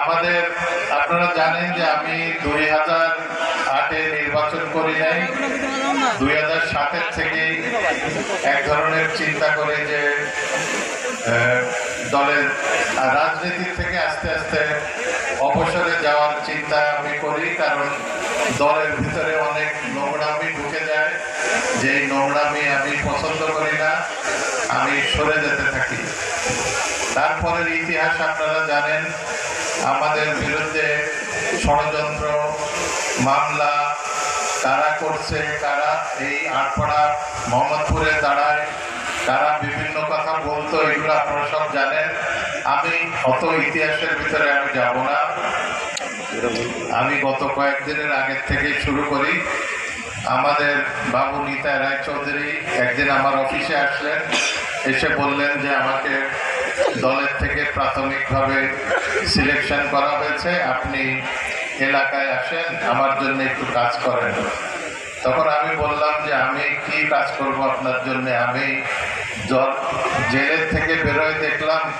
আমাদের, আপনারা জানেন যে আমি দুই হাজার আটে নির্বাচন করি নাই। দুই হাজার সাতের থেকেই এক ধরনের চিন্তা করে যে দলের রাজনীতির থেকে আস্তে আস্তে অবসরে যাওয়ার চিন্তা আমি করি, কারণ দলের ভিতরে অনেক নোংরামি ঢুকে যায়। যে নোংরামি আমি পছন্দ করি না, আমি সরে যেতে থাকি। তারপরের ইতিহাস আপনারা জানেন আমাদের বিরুদ্ধে ষড়যন্ত্র, মামলা কারা করছে কারা এই আটপাড়া মোহাম্মদপুরে দাঁড়ায়, তারা বিভিন্ন কথা বলতো, এগুলো আপনারা সব জানেন। আমি অত ইতিহাসের ভিতরে আমি যাব না। আমি গত কয়েকদিনের আগের থেকে শুরু করি। আমাদের বাবু নিতা রায় চৌধুরী একদিন আমার অফিসে আসলেন, এসে বললেন যে আমাকে দলের থেকে প্রাথমিকভাবে সিলেকশন করা হয়েছে। আপনি এলাকায় আসেন, আমার জন্য একটু কাজ করেন। তখন আমি বললাম যে, আমি কি কাজ করব আপনার জন্য? আমি জল জেলের থেকে বেরোয় দেখলাম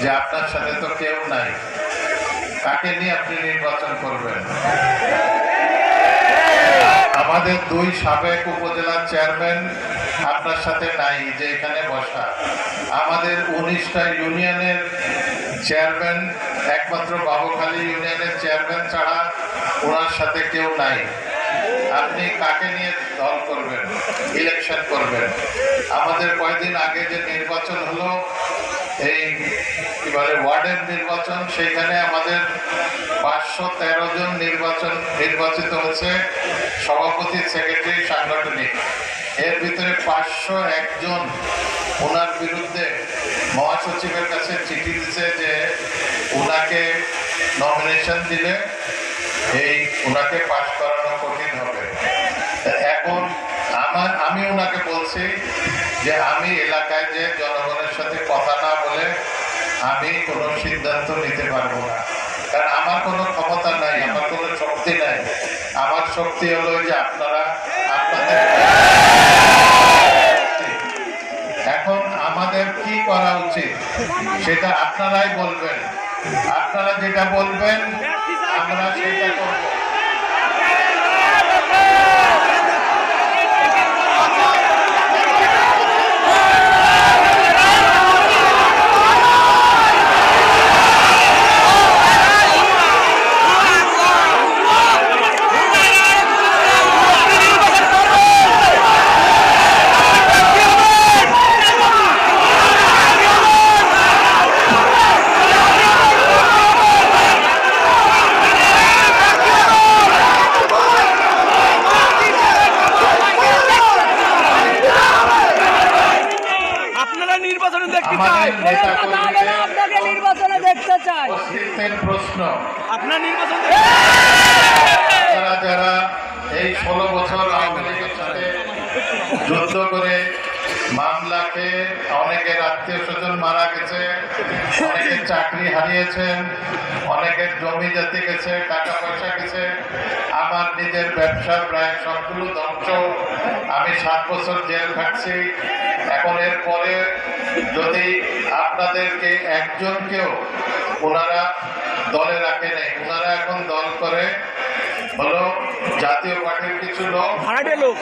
যে, আপনার সাথে তো কেউ নাই। কাকে নিয়ে আপনি নির্বাচন করবেন? আমাদের দুই সাবেক উপজেলার চেয়ারম্যান আপনার সাথে নাই, যে এখানে বসা। আমাদের উনিশটা ইউনিয়নের চেয়ারম্যান, একমাত্র বাবুখালী ইউনিয়নের চেয়ারম্যান ছাড়া ওনার সাথে কেউ নাই। আপনি কাকে নিয়ে দল করবেন? ইলেকশন করবেন। আমাদের কয়েকদিন আগে যে নির্বাচন হলো এই কি বলে ওয়ার্ডের নির্বাচন, সেখানে আমাদের পাঁচশো তেরো জন নির্বাচন নির্বাচিত হচ্ছে সভাপতি, সেক্রেটারি, সাংগঠনিক। এর ভিতরে পাঁচশো একজন ওনার বিরুদ্ধে মহাসচিবের কাছে চিঠি দিচ্ছে যে ওনাকে নমিনেশন দিলে এই ওনাকে পাশ করানো কঠিন হবে। আমার আমি ওনাকে বলছি যে আমি এলাকায় যে জনগণের সাথে কথা না বলে আমি কোনো সিদ্ধান্ত নিতে পারব না। কারণ আমার কোনো ক্ষমতা নাই, আমার কোনো শক্তি নাই। আমার শক্তি হলো যে আপনারা, আপনাদের এখন আমাদের কি করা উচিত সেটা আপনারাই বলবেন। আপনারা যেটা বলবেন, আমরা সেটা করব আপনারা নির্বাচনে দেখতে চাই। আপনাকে নির্বাচনে দেখতে চাই। প্রশ্ন। আপনার নির্বাচন যারা যারা এই ষোলো বছর আওয়ামী লীগের সাথে যুদ্ধ করে মামলাকে অনেকের আত্মীয় স্বজন মারা গেছে অনেকের চাকরি হারিয়েছেন অনেকের জমি জাতি গেছে টাকা পয়সা গেছে। আমার নিজের ব্যবসা প্রায় সবগুলো ধ্বংস। আমি সাত বছর জেল থাকছি এখন এর পরে যদি আপনাদেরকে একজনকেও ওনারা দলে রাখে নেই ওনারা এখন দল করে হলো জাতীয় পার্টির কিছু লোক লোক।